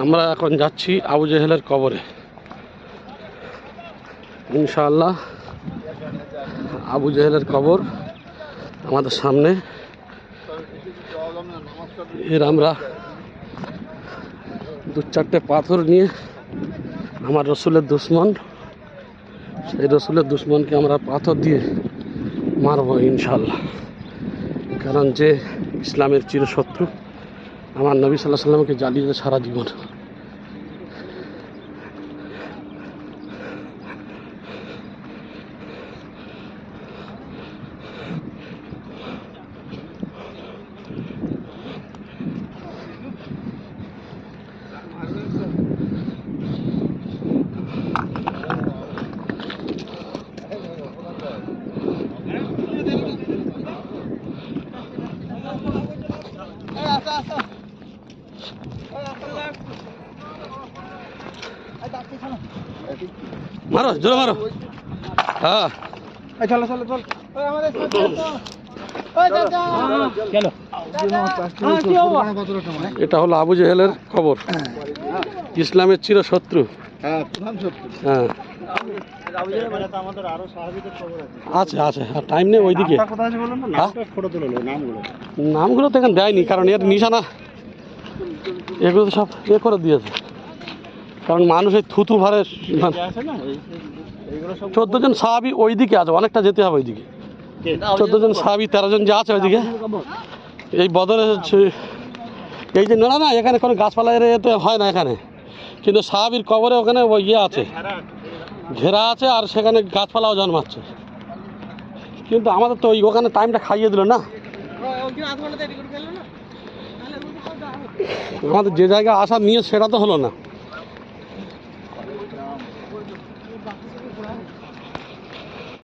আমরা এখন যাচ্ছি আবু জেহেলের কবরে। ইনশাআল্লাহ, আবু জেহেলের কবর আমাদের সামনে। এর আমরা দু চারটে পাথর নিয়ে আমার রসুলের দুশ্মন, সেই রসুলের দুশ্মনকে আমরা পাথর দিয়ে মারবো ইনশাল্লাহ কারণ যে ইসলামের চিরশত্রু আমার নবী সাল্লাহ সাল্লামকে জ্বালিয়ে সারা জীবন। মারো জোরে মারো। হ্যাঁ। চলো চলো চল। এটা হলো আবু জেহেলের খবর। ইসলামের চিরশত্রু। হ্যাঁ প্রধান শত্রু হ্যাঁ। আছে আছে। টাইম নেই ওইদিকে। হ্যাঁ? নামগুলো। নামগুলো তো এখানে দেয়নি কারণ এর নিশানা এগুলো সব এ করে দিয়েছে। কারণ মানুষের থুতু ভারে আছে না এইগুলো সব চোদ্দ জন সাহাবি ওইদিকে আছে, অনেকটা যেতে হবে ওইদিকে। চোদ্দ জন সাহাবি তেরো জন যে আছে ওইদিকে। এই বদলে এই যে না না এখানে কোনো গাছপালা এতে হয় না এখানে। কিন্তু সাহাবির কবরে ওখানে ওই ইয়ে আছে। ঘেরা আছে আর সেখানে গাছপালাও জন্মাচ্ছে। কিন্তু আমাদের তো ওই ওখানে টাইমটা খাইয়ে দিল না। আমাদের যে জায়গায় আসার নিয়ে সেটা তো হলো না।